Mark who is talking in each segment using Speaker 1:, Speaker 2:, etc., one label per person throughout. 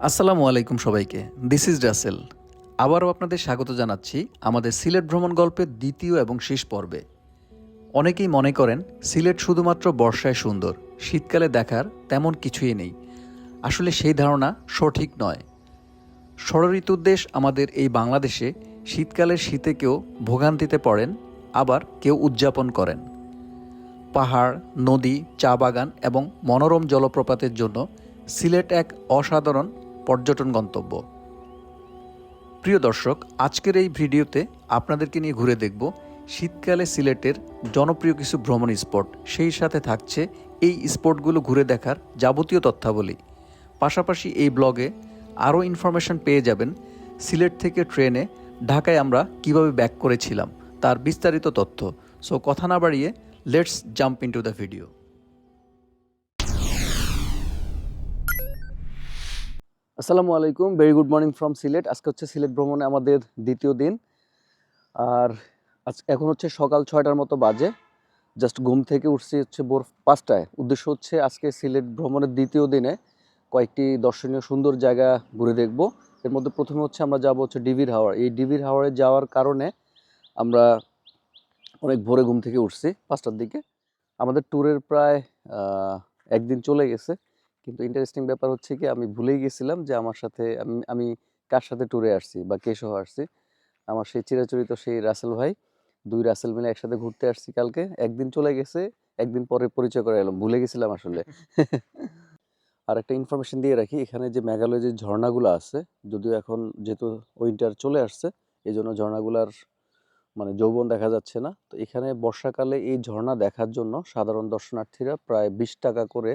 Speaker 1: আসসালামু আলাইকুম সবাইকে। দিস ইজ রাসেল আবারও আপনাদের স্বাগত জানাচ্ছি আমাদের সিলেট ভ্রমণ গল্পের দ্বিতীয় এবং শেষ পর্বে। অনেকেই মনে করেন, সিলেট শুধুমাত্র বর্ষায় সুন্দর, শীতকালে দেখার তেমন কিছুই নেই। আসলে সেই ধারণা সঠিক নয়। ষড়ঋতুর দেশ আমাদের এই বাংলাদেশে শীতকালের শীতে কেউ ভোগান্তিতে পড়েন, আবার কেউ উদযাপন করেন। পাহাড়, নদী, চা বাগান এবং মনোরম জলপ্রপাতের জন্য সিলেট এক অসাধারণ পর্যটন গন্তব্য। প্রিয় দর্শক, আজকের এই ভিডিওতে আপনাদেরকে নিয়ে ঘুরে দেখব শীতকালে সিলেটের জনপ্রিয় কিছু ভ্রমণ স্পট। সেই সাথে থাকছে এই স্পটগুলো ঘুরে দেখার যাবতীয় তথ্যাবলী। পাশাপাশি এই ব্লগে আরও ইনফরমেশন পেয়ে যাবেন সিলেট থেকে ট্রেনে ঢাকায় আমরা কীভাবে ব্যাক করেছিলাম, তার বিস্তারিত তথ্য। সো কথা না বাড়িয়ে let's jump into the video আসসালামু আলাইকুম। Very good morning from Sylhet. আজকে হচ্ছে সিলেট ভ্রমণে আমাদের দ্বিতীয় দিন। আর আজ এখন হচ্ছে সকাল ছয়টার মতো বাজে। জাস্ট ঘুম থেকে উঠছি হচ্ছে ভোর পাঁচটায়। উদ্দেশ্য হচ্ছে আজকে সিলেট ভ্রমণের দ্বিতীয় দিনে কয়েকটি দর্শনীয় সুন্দর জায়গা ঘুরে দেখব। এর মধ্যে প্রথমে হচ্ছে আমরা যাব হচ্ছে ডিভির হাওয়ার এই ডিভির হাওয়ারে যাওয়ার কারণে আমরা অনেক ভোরে ঘুম থেকে উঠছি পাঁচটার দিকে। আমাদের ট্যুরের প্রায় একদিন চলে গেছে। কিন্তু ইন্টারেস্টিং ব্যাপার হচ্ছে কি আমি ভুলেই গেছিলাম যে আমার সাথে আমি আমি কার সাথে ট্যুরে আসছি বা কে সহ আসছি। আমার সেই চিরাচরিত সেই রাসেল ভাই দুই রাসেল মিলে একসাথে ঘুরতে আসছি কালকে। একদিন চলে গেছে একদিন পরে পরিচয় করে এলাম ভুলে গেছিলাম আসলে। আর একটা ইনফরমেশন দিয়ে রাখি এখানে যে মেঘালয় যে ঝর্ণাগুলো আছে যদিও এখন যেহেতু উইন্টার চলে আসছে এই জন্য ঝর্ণাগুলার মানে যৌবন দেখা যাচ্ছে না। তো এখানে বর্ষাকালে এই ঝর্ণা দেখার জন্য সাধারণ দর্শনার্থীরা প্রায় বিশ টাকা করে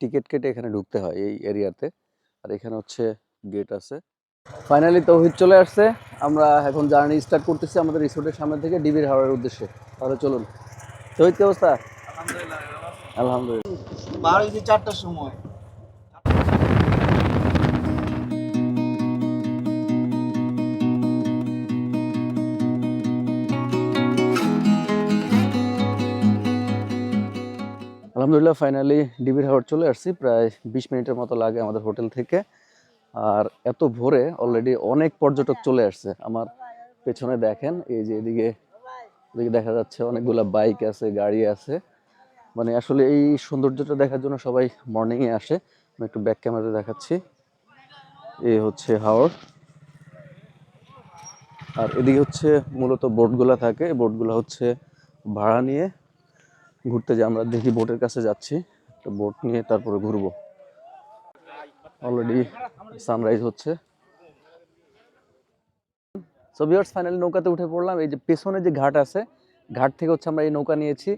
Speaker 1: টিকিট কেটে এখানে ঢুকতে হয় এই এরিয়াতে। আর এখানে হচ্ছে গেট আছে। ফাইনালি তৌহিদ চলে আসছে। আমরা এখন জার্নি স্টার্ট করতেছি আমাদের রিসোর্টের সামনে থেকে ডিবির হাওয়ার উদ্দেশ্যে। তাহলে চলুন। তৌহিদ কি অবস্থা? আলহামদুলিল্লাহ
Speaker 2: বার হয়েছে চারটার সময়।
Speaker 1: আলহামদুলিল্লাহ ফাইনালি ডিবির হাওয়ার চলে আসছি। প্রায় বিশ মিনিটের মতো লাগে আমাদের হোটেল থেকে। আর এত ভোরে অলরেডি অনেক পর্যটক চলে আসছে। আমার পেছনে দেখেন, এই যে এদিকে এদিকে দেখা যাচ্ছে অনেকগুলা বাইক আছে, গাড়ি আছে। মানে আসলে এই সৌন্দর্যটা দেখার জন্য সবাই মর্নিংয়ে আসে। আমি একটু ব্যাক ক্যামেরাতে দেখাচ্ছি। এই হচ্ছে হাওর। আর এদিকে হচ্ছে মূলত বোটগুলা থাকে। বোটগুলো হচ্ছে ভাড়া নিয়ে ঘুরতে যাই, আমরা দেখি বোটের কাছে যাচ্ছি। তো বোট নিয়ে তারপরে ঘুরবো। অলরেডি সানরাইজ হচ্ছে। সো ফাইনালি নৌকাতে উঠে পড়লাম। এই যে পেছনে যে ঘাট আছে, ঘাট থেকে হচ্ছে আমরা এই নৌকা নিয়েছি।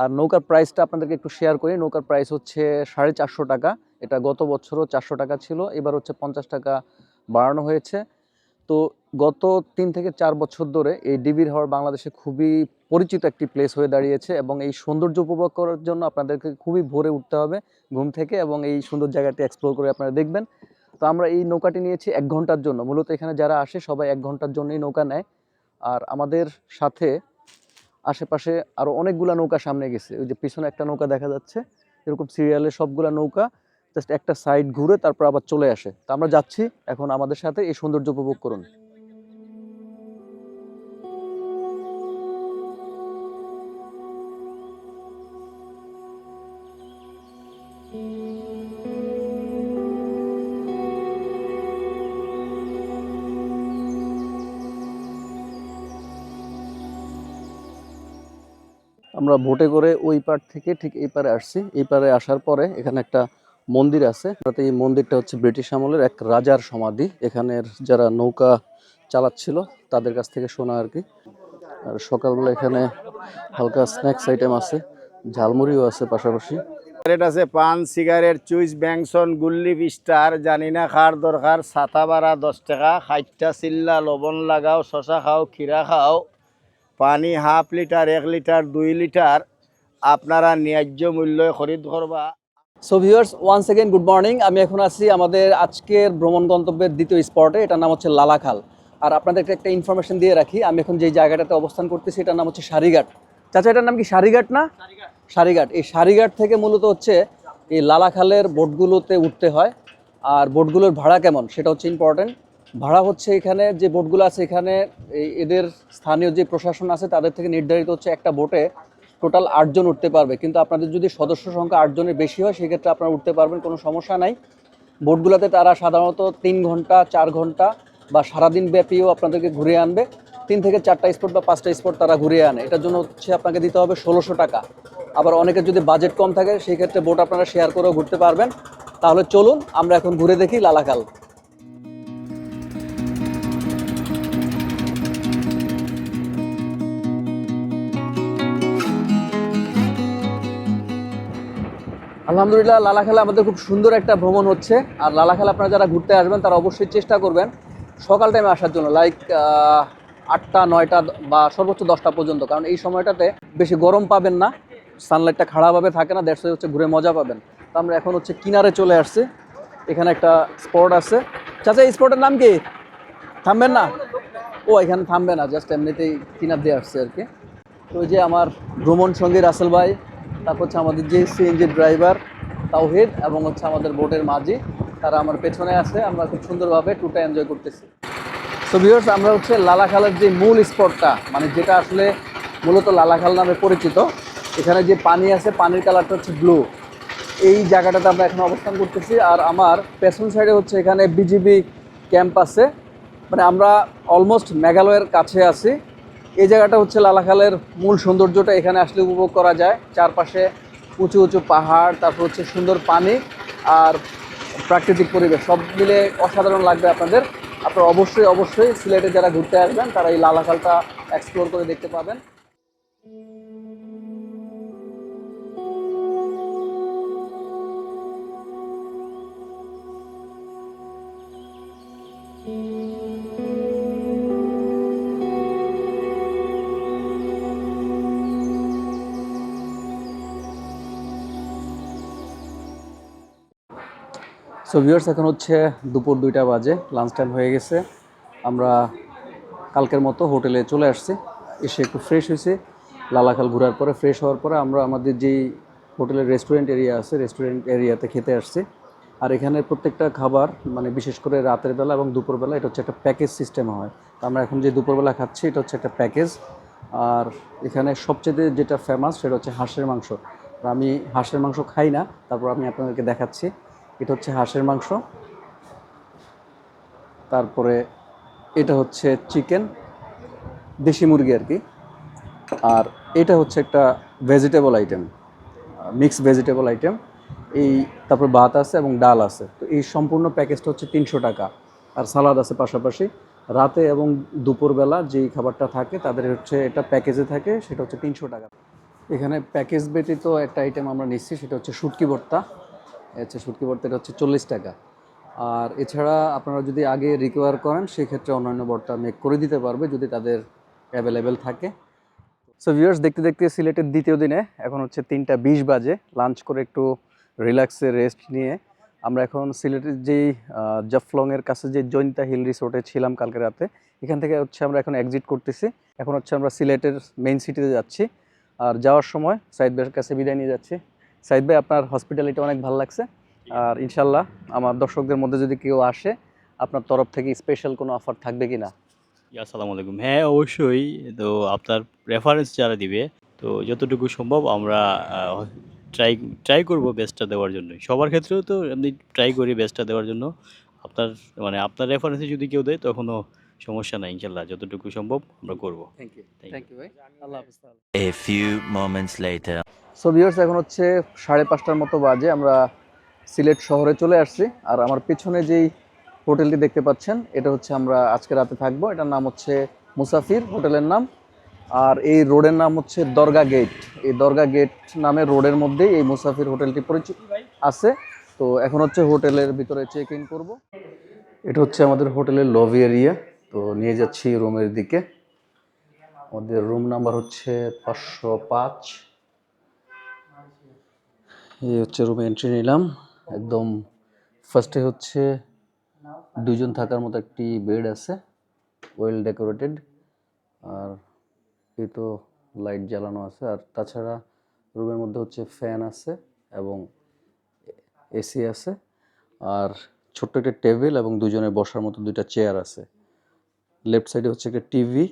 Speaker 1: আর নৌকার প্রাইসটা আপনাদেরকে একটু শেয়ার করি। নৌকার প্রাইস হচ্ছে সাড়ে চারশো টাকা। এটা গত বছরও চারশো টাকা ছিল। এবার হচ্ছে পঞ্চাশ টাকা বাড়ানো হয়েছে। তো গত তিন থেকে চার বছর ধরে এই ডিবির হাওর বাংলাদেশে খুবই পরিচিত একটি প্লেস হয়ে দাঁড়িয়েছে এবং এই সৌন্দর্য উপভোগ করার জন্য আপনাদেরকে খুবই ভোরে উঠতে হবে ঘুম থেকে এবং এই সুন্দর জায়গাটি এক্সপ্লোর করে আপনারা দেখবেন। তো আমরা এই নৌকাটি নিয়েছি এক ঘণ্টার জন্য। মূলত এখানে যারা আসে সবাই এক ঘণ্টার জন্যই নৌকা নেয়। আর আমাদের সাথে আশেপাশে আরও অনেকগুলা নৌকা সামনে গেছে। ওই যে পিছনে একটা নৌকা দেখা যাচ্ছে। এরকম সিরিয়ালে সবগুলা নৌকা। জাস্ট একটা সাইড ঘুরে তারপর আবার চলে আসে। তো আমরা যাচ্ছি, এখন আমাদের সাথে এই সৌন্দর্য উপভোগ করুন। আমরা ভোটে করে ওই পার থেকে ঠিক এই পারে আসছি। এই পারে আসার পরে এখানে একটা মন্দির আছে। তাতে এই মন্দিরটা হচ্ছে ব্রিটিশ আমলের এক রাজার সমাধি। এখানের যারা নৌকা চালাচ্ছিল, তাদের কাছ থেকে শোনা আর কি। আর সকালবেলা এখানে হালকা স্ন্যাক্স আইটেম আছে, ঝালমুড়িও আছে পাশাপাশি।
Speaker 2: আছে, পান সিগারেট চুইস, ব্যাংসন, গুল্লি, বিস্টার, জানি না খার দরকার, ছাতা ভাড়া দশ টাকা ষাটটা চিল্লা, লবণ লাগাও, শশা খাও খিরা খাও, পানি হাফ লিটার, এক লিটার, দুই লিটার, আপনারা ন্যায্য মূল্যে খরিদ করবা।
Speaker 1: So viewers once again good morning আমি এখন আছি আমাদের আজকের ভ্রমণ গন্তব্যের দ্বিতীয় স্পটে এটার নাম হচ্ছে লালাখাল। আর আপনাদেরকে একটা ইনফরমেশন দিয়ে রাখি আমি এখন যেই জায়গাটাতে অবস্থান করতেছি এটার নাম হচ্ছে সারিঘাট। চাচা এটার নাম কি সারিঘাট না? সারিঘাট। এই সারিঘাট থেকে মূলত হচ্ছে এই লালাখালের বোটগুলোতে উঠতে হয়। আর বোটগুলোর ভাড়া কেমন? সেটা হচ্ছে ইম্পর্টেন্ট ভাড়া হচ্ছে এখানে যে বোটগুলো আছে এখানে এই- এদের স্থানীয় যে প্রশাসন আছে তাদের থেকে নির্ধারিত হচ্ছে একটা বোটে টোটাল আটজন উঠতে পারবে। কিন্তু আপনাদের যদি সদস্য সংখ্যা আটজনের বেশি হয়, সেক্ষেত্রে আপনারা উঠতে পারবেন, কোনো সমস্যা নাই। বোটগুলোতে তারা সাধারণত তিন ঘণ্টা, চার ঘণ্টা বা সারাদিন ব্যাপীও আপনাদেরকে ঘুরে আনবে। তিন থেকে চারটা স্পট বা পাঁচটা স্পট তারা ঘুরিয়ে আনে। এটার জন্য হচ্ছে আপনাকে দিতে হবে ষোলোশো টাকা। আবার অনেকের যদি বাজেট কম থাকে সেই ক্ষেত্রে বোট আপনারা শেয়ার করেও ঘুরতে পারবেন। তাহলে চলুন, আমরা এখন ঘুরে দেখি লালাকাল। আলহামদুলিল্লাহ লালাখালে আমাদের খুব সুন্দর একটা ভ্রমণ হচ্ছে। আর লালাখালে আপনারা যারা ঘুরতে আসবেন, তারা অবশ্যই চেষ্টা করবেন সকাল টাইমে আসার জন্য লাইক আটটা, নয়টা বা সর্বোচ্চ দশটা পর্যন্ত। কারণ এই সময়টাতে বেশি গরম পাবেন না সানলাইটটা খারাপভাবে থাকে না দেড়শো হচ্ছে ঘুরে মজা পাবেন। তো আমরা এখন হচ্ছে কিনারে চলে আসছি। এখানে একটা স্পট আছে। চাচা, এই স্পটের নাম কি? থামবেন না? ও, এখানে থামবে না জাস্ট এমনিতেই কিনার দিয়ে আসছে আর কি। তো যে আমার ভ্রমণ সঙ্গী রাসেল ভাই তারপর হচ্ছে আমাদের যে সিএনজি ড্রাইভার তাওহিদ এবং হচ্ছে আমাদের বোটের মাঝি তারা আমার পেছনে আছে, আমরা খুব সুন্দরভাবে টুটা এনজয় করতেছি। সো ভিউয়ার্স আমরা হচ্ছে লালাখালের যে মূল স্পটটা মানে যেটা আসলে মূলত লালাখাল নামে পরিচিত, এখানে যে পানি আছে, পানির কালারটা হচ্ছে ব্লু এই জায়গাটাতে আমরা এখন অবস্থান করতেছি, আর আমার পেছন সাইডে হচ্ছে এখানে বিজিবি ক্যাম্প আছে। মানে আমরা অলমোস্ট মেঘালয়ের কাছে আছি। এই জায়গাটা হচ্ছে লালাখালের মূল সৌন্দর্যটা। এখানে আসলে উপভোগ করা যায়। চারপাশে উঁচু উঁচু পাহাড়, তারপর হচ্ছে সুন্দর পানি আর প্রাকৃতিক পরিবেশ। সব মিলে অসাধারণ লাগবে আপনাদের। আপনারা অবশ্যই অবশ্যই সিলেটে যারা ঘুরতে আসবেন, তারা এই লালাখালটা এক্সপ্লোর করে দেখতে পাবেন। সো ভিউয়ার্স এখন হচ্ছে দুপুর দুইটা বাজে লাঞ্চ টাইম হয়ে গেছে। আমরা কালকের মতো হোটেলে চলে আসছি, এসে একটু ফ্রেশ হয়েছি। লালাখাল ঘোরার পরে ফ্রেশ হওয়ার পরে আমরা আমাদের যেই হোটেলের রেস্টুরেন্ট এরিয়া আছে রেস্টুরেন্ট এরিয়াতে খেতে আসছি। আর এখানে প্রত্যেকটা খাবার মানে বিশেষ করে রাতের বেলা এবং দুপুরবেলা এটা হচ্ছে একটা প্যাকেজ সিস্টেম হয়। তো আমরা এখন যে দুপুরবেলা খাচ্ছি, এটা হচ্ছে একটা প্যাকেজ আর এখানে সবচেয়ে যেটা ফেমাস সেটা হচ্ছে হাঁসের মাংস। আমি হাঁসের মাংস খাই না, তারপর আমি আপনাদেরকে দেখাচ্ছি। এটা হচ্ছে হাঁসের মাংস। তারপরে এটা হচ্ছে চিকেন, দেশি মুরগি আর কি। আর এটা হচ্ছে একটা vegetable item mix vegetable item এই তারপর ভাত আছে এবং ডাল আছে। তো এই সম্পূর্ণ প্যাকেজটা হচ্ছে তিনশো টাকা। আর সালাদ আছে পাশাপাশি। রাতে এবং দুপুরবেলা যেই খাবারটা থাকে, তাদের হচ্ছে এটা প্যাকেজে থাকে, সেটা হচ্ছে তিনশো টাকা। এখানে প্যাকেজ ব্যতীত একটা আইটেম আমরা নিচ্ছি, সেটা হচ্ছে শুটকি ভর্তা। হচ্ছে শুটকি এটা হচ্ছে চল্লিশ টাকা। আর এছাড়া আপনারা যদি আগে রিকোয়ার করেন, সেক্ষেত্রে অন্যান্য ভর্তা মেক করে দিতে পারবে যদি তাদের অ্যাভেলেবেল থাকে। সো ভিউয়ার্স দেখতে দেখতে সিলেটের দ্বিতীয় দিনে, এখন হচ্ছে তিনটা বিশ বাজে। লাঞ্চ করে একটু রিল্যাক্সে রেস্ট নিয়ে আমরা এখন সিলেটের যেই জাফলংয়ের কাছে যে জৈন্তা হিল রিসোর্টে ছিলাম কালকে রাতে, এখান থেকে হচ্ছে আমরা এখন এক্সিট করতেছি। এখন হচ্ছে আমরা সিলেটের মেইন সিটিতে যাচ্ছি। আর যাওয়ার সময় সাইদ ভাইয়ের কাছে বিদায় নিয়ে যাচ্ছি। সাইদ ভাই, আপনার হসপিটালিটি অনেক ভালো লাগছে। আর ইনশাল্লাহ আমার দর্শকদের মধ্যে যদি কেউ আসে, আপনার তরফ থেকে স্পেশাল কোনো অফার থাকবে কি না
Speaker 3: আসসালামু আলাইকুম। হ্যাঁ অবশ্যই। তো আপনার রেফারেন্স যারা দিবে, তো যতটুকু সম্ভব আমরা ট্রাই ট্রাই করব বেস্টটা দেওয়ার জন্য সবার ক্ষেত্রেও তো এমনি ট্রাই করি বেস্টটা দেওয়ার জন্য। আপনার মানে আপনার রেফারেন্সে যদি কেউ দেয়, তখনও সমস্যা নাই ইনশাল্লাহ যতটুকু সম্ভব আমরা করব।
Speaker 1: থ্যাংক ইউ থ্যাংক ইউ ভাই। আল্লাহ হাফিজ। সো ভিউয়ার্স এখন হচ্ছে সাড়ে পাঁচটার মতো বাজে আমরা সিলেট শহরে চলে আসছি আর আমার পেছনে যেই হোটেলটি দেখতে পাচ্ছেন এটা হচ্ছে আমরা আজকে রাতে থাকব এটার নাম হচ্ছে মুসাফির হোটেলের নাম আর এই রোডের নাম হচ্ছে দরগা গেট। এই দরগা গেট নামের রোডের মধ্যেই এই মুসাফির হোটেলটি পরিচিত আছে। তো এখন হচ্ছে হোটেলের ভিতরে চেক ইন করব। এটা হচ্ছে আমাদের হোটেলের লবি এরিয়া তো নিয়ে যাচ্ছি রুমের দিকে। আমাদের রুম নাম্বার হচ্ছে পাঁচশো পাঁচ। এই হচ্ছে রুমে এন্ট্রি নিলাম। একদম ফার্স্টে হচ্ছে দুজন থাকার মতো একটি বেড আছে ওয়েল ডেকোরেটেড আর এই তো লাইট জ্বালানো আছে। আর তাছাড়া রুমের মধ্যে হচ্ছে ফ্যান আছে এবং এসি আছে। আর ছোট্ট একটা টেবিল এবং দুজনের বসার মতো দুইটা চেয়ার আছে। লেফট সাইডে হচ্ছে একটা টিভি,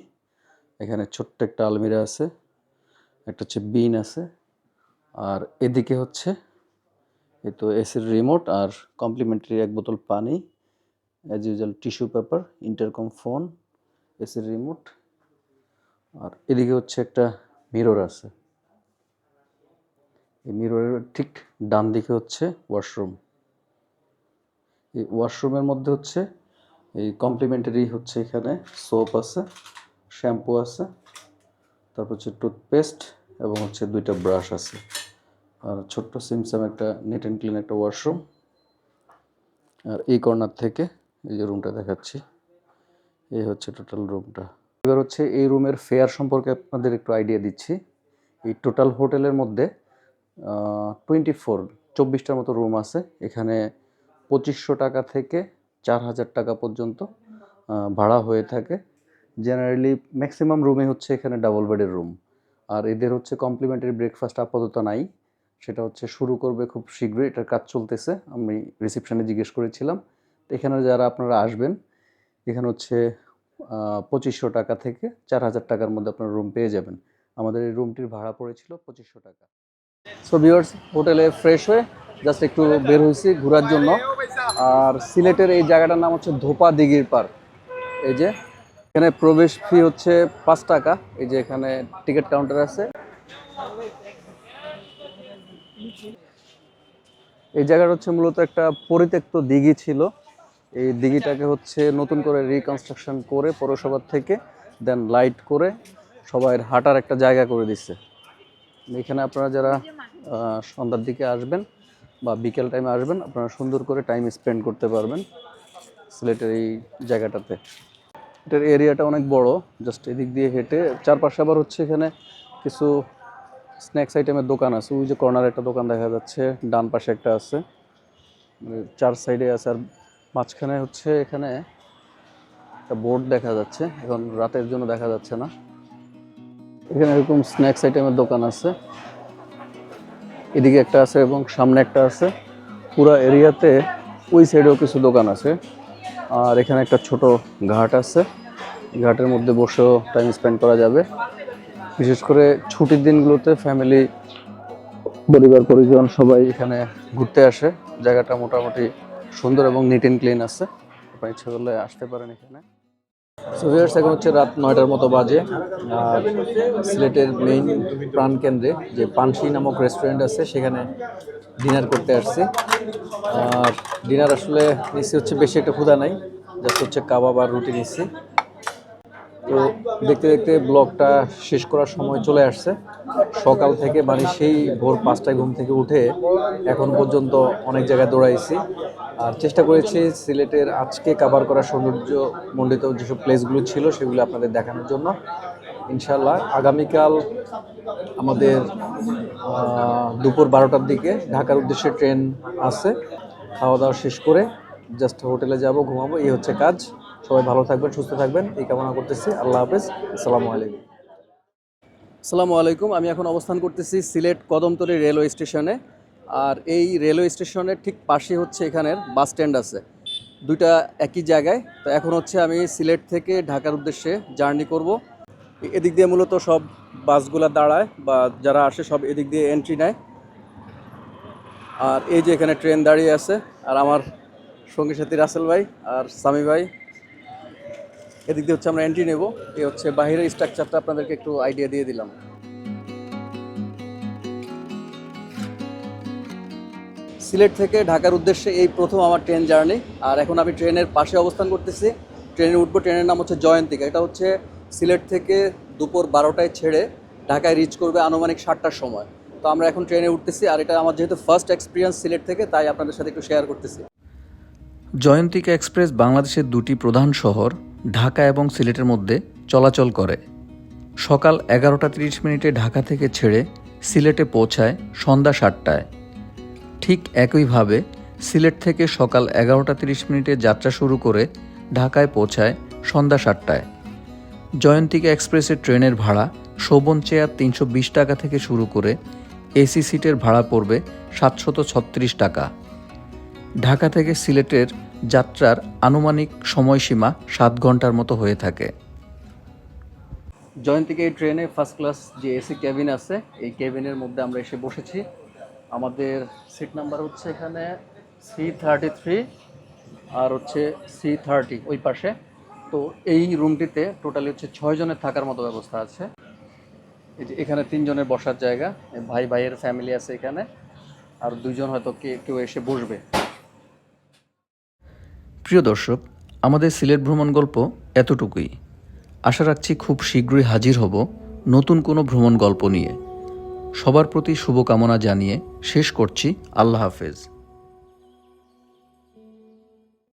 Speaker 1: এখানে ছোট্ট একটা আলমিরা আছে, একটা হচ্ছে বিন আছে, আর এদিকে হচ্ছে এই তো এসির রিমোট আর কমপ্লিমেন্টারি এক বোতল পানি as usual tissue paper, intercom phone, এসির রিমোট, আর এদিকে হচ্ছে একটা মিরর আছে। এই মিররের ঠিক ডান দিকে হচ্ছে ওয়াশরুম। এই ওয়াশরুমের মধ্যে হচ্ছে এই কমপ্লিমেন্টারি হচ্ছে এখানে সোপ আছে শ্যাম্পু আছে, তারপর হচ্ছে টুথপেস্ট এবং হচ্ছে দুইটা ব্রাশ আছে। আর ছোট্ট সিমসাম একটা নেট অ্যান্ড ক্লিন একটা ওয়াশরুম আর এই কর্নার থেকে এই যে রুমটা দেখাচ্ছি, এই হচ্ছে টোটাল রুমটা এবার হচ্ছে এই রুমের ফেয়ার সম্পর্কে আপনাদের একটু আইডিয়া দিচ্ছি। এই টোটাল হোটেলের মধ্যে টোয়েন্টি ফোর চব্বিশটার মতো রুম আছে। এখানে পঁচিশশো টাকা থেকে চার হাজার টাকা পর্যন্ত ভাড়া হয়ে থাকে। জেনারেলি ম্যাক্সিমাম রুমে হচ্ছে এখানে ডাবল বেডের রুম আর এদের হচ্ছে কমপ্লিমেন্টারি ব্রেকফাস্ট আপাতত নাই। সেটা হচ্ছে শুরু করবে খুব শীঘ্রই, এটার কাজ চলতেছে। আমি রিসেপশনে জিজ্ঞেস করেছিলাম। তো এখানে যারা আপনারা আসবেন, এখানে হচ্ছে পঁচিশশো টাকা থেকে চার হাজার টাকার মধ্যে আপনারা রুম পেয়ে যাবেন। আমাদের এই রুমটির ভাড়া পড়েছিল পঁচিশশো টাকা। সো ভিউয়ার্স হোটেলে ফ্রেশ হয়ে জাস্ট একটু বের হয়েছি ঘোরার জন্য। আর সিলেটের এই জায়গাটার নাম হচ্ছে ধোপা দিঘির পার্ক এই যে, এখানে প্রবেশ ফি হচ্ছে পাঁচ টাকা। এই যে এখানে টিকিট কাউন্টার আছে। এই জায়গাটা হচ্ছে মূলত একটা পরিত্যক্ত দিঘি ছিল। এই দিঘিটাকে হচ্ছে নতুন করে রিকনস্ট্রাকশন করে পৌরসভার থেকে দেন লাইট করে সবাই হাঁটার একটা জায়গা করে দিচ্ছে এখানে আপনারা যারা সন্ধ্যার দিকে আসবেন বা বিকেল টাইমে আসবেন, আপনারা সুন্দর করে টাইম স্পেন্ড করতে পারবেন সিলেটের এই জায়গাটাতে। এটার এরিয়াটা অনেক বড় জাস্ট এদিক দিয়ে হেঁটে, চারপাশে আবার হচ্ছে এখানে কিছু স্ন্যাক্স আইটেমের দোকান আছে। ওই যে কর্নারে একটা দোকান দেখা যাচ্ছে, ডান পাশে একটা আছে। মানে চার সাইডে আছে, আর মাঝখানে হচ্ছে এখানে একটা বোর্ড দেখা যাচ্ছে। এখন রাতের জন্য দেখা যাচ্ছে না। এখানে এরকম স্ন্যাক্স আইটেমের দোকান আছে। এদিকে একটা আছে এবং সামনে একটা আছে। পুরো এরিয়াতে ওই সাইডেও কিছু দোকান আছে। আর এখানে একটা ছোট ঘাট আছে। ঘাটের মধ্যে বসেও টাইম স্পেন্ড করা যাবে। বিশেষ করে ছুটির দিনগুলোতে ফ্যামিলি পরিবার, পরিজন সবাই এখানে ঘুরতে আসে। জায়গাটা মোটামুটি সুন্দর এবং নিট অ্যান্ড ক্লিন আছে। আপনার ইচ্ছা করলে আসতে পারেন এখানে। সো ভিউয়ার্স এখন হচ্ছে রাত নয়টার মতো বাজে। আর সিলেটের মেইন প্রাণকেন্দ্রে যে পানসি নামক রেস্টুরেন্ট আছে, সেখানে ডিনার করতে আসছি। আর ডিনার আসলে নিচ্ছি হচ্ছে বেশি একটা ক্ষুধা নাই জাস্ট হচ্ছে কাবাব আর রুটি নিচ্ছি। তো দেখতে দেখতে ব্লগটা শেষ করার সময় চলে আসছে। সকাল থেকে মানে সেই ভোর পাঁচটায় ঘুম থেকে উঠে এখন পর্যন্ত অনেক জায়গায় দৌড়াইছি। আর চেষ্টা করেছি সিলেটের আজকে কাভার করা সৌন্দর্য মণ্ডিত যেসব প্লেসগুলো ছিল সেগুলো আপনাদের দেখানোর জন্য। ইনশাল্লাহ আগামীকাল আমাদের দুপুর বারোটার দিকে ঢাকার উদ্দেশ্যে ট্রেন আছে। খাওয়া দাওয়া শেষ করে জাস্ট হোটেলে যাব, ঘুমাবো, এই হচ্ছে কাজ। সবাই ভালো থাকবেন, সুস্থ থাকবেন। এই কামনা করতেছি। আল্লাহ হাফেজ। আসসালামু আলাইকুম। আসসালামু আলাইকুম। আমি এখন অবস্থান করতেছি সিলেট কদমতলী রেলওয়ে স্টেশনে। আর এই রেলওয়ে স্টেশনের ঠিক পাশে হচ্ছে এখানের বাস স্ট্যান্ড আছে। দুইটা একই জায়গায়। তো এখন হচ্ছে আমি সিলেট থেকে ঢাকার উদ্দেশ্যে জার্নি করব। এদিক দিয়ে মূলত সব বাসগুলা দাঁড়ায় বা যারা আসে সব এদিক দিয়ে এন্ট্রি নেয়। আর এই যে এখানে ট্রেন দাঁড়িয়ে আছে। আর আমার সঙ্গী সাথী রাসেল ভাই আর সামি ভাই এদিক দিয়ে হচ্ছে আমরা এন্ট্রি নেব। এই হচ্ছে বাহিরের স্ট্রাকচারটা আপনাদেরকে একটু আইডিয়া দিয়ে দিলাম। সিলেট থেকে ঢাকার উদ্দেশ্যে এই প্রথম আমার ট্রেন জার্নি আর এখন আমি ট্রেনের পাশে অবস্থান করতেছি। ট্রেনে উঠবো ট্রেনের নাম হচ্ছে জয়ন্তিকা। এটা হচ্ছে সিলেট থেকে দুপুর বারোটায় ছেড়ে ঢাকায় রিচ করবে আনুমানিক সাতটার সময়। তো আমরা এখন ট্রেনে উঠতেছি আর এটা আমার যেহেতু ফার্স্ট এক্সপিরিয়েন্স সিলেট থেকে, তাই আপনাদের সাথে একটু শেয়ার করতেছি।
Speaker 4: জয়ন্তিকা এক্সপ্রেস বাংলাদেশের দুটি প্রধান শহর। ঢাকা এবং সিলেটের মধ্যে চলাচল করে। সকাল এগারোটা তিরিশ মিনিটে ঢাকা থেকে ছেড়ে সিলেটে পৌঁছায় সন্ধ্যা সাতটায়। ঠিক একইভাবে সিলেট থেকে সকাল এগারোটা তিরিশ মিনিটে যাত্রা শুরু করে ঢাকায় পৌঁছায় সন্ধ্যা সাতটায়। জয়ন্তিকা এক্সপ্রেসের ট্রেনের ভাড়া শোভন চেয়ার তিনশো বিশ টাকা থেকে শুরু করে এসি সিটের ভাড়া পড়বে সাতশত ছত্রিশ টাকা। ঢাকা থেকে সিলেটের যাত্রার আনুমানিক সময়সীমা সাত ঘণ্টার মতো হয়ে থাকে।
Speaker 1: জয়ন্তীকে এই ট্রেনে ফার্স্ট ক্লাস যে এসি ক্যাবিন আছে, এই ক্যাবিনের মধ্যে আমরা এসে বসেছি। আমাদের সিট নাম্বার হচ্ছে এখানে সি থার্টি থ্রি আর হচ্ছে সি থার্টি ওই পাশে। তো এই রুমটিতে টোটালি হচ্ছে ছয় জনের থাকার মতো ব্যবস্থা আছে। এই যে এখানে তিনজনের বসার জায়গা ভাই ভাইয়ের ফ্যামিলি আছে এখানে। আর দুইজন হয়তো কে কেউ এসে বসবে।
Speaker 4: প্রিয় দর্শক, আমাদের সিলেট ভ্রমণ গল্প এতটুকুই। আশা রাখছি খুব শীঘ্রই হাজির হব নতুন কোনো ভ্রমণ গল্প নিয়ে। সবার প্রতি শুভকামনা জানিয়ে শেষ করছি। আল্লাহ হাফেজ।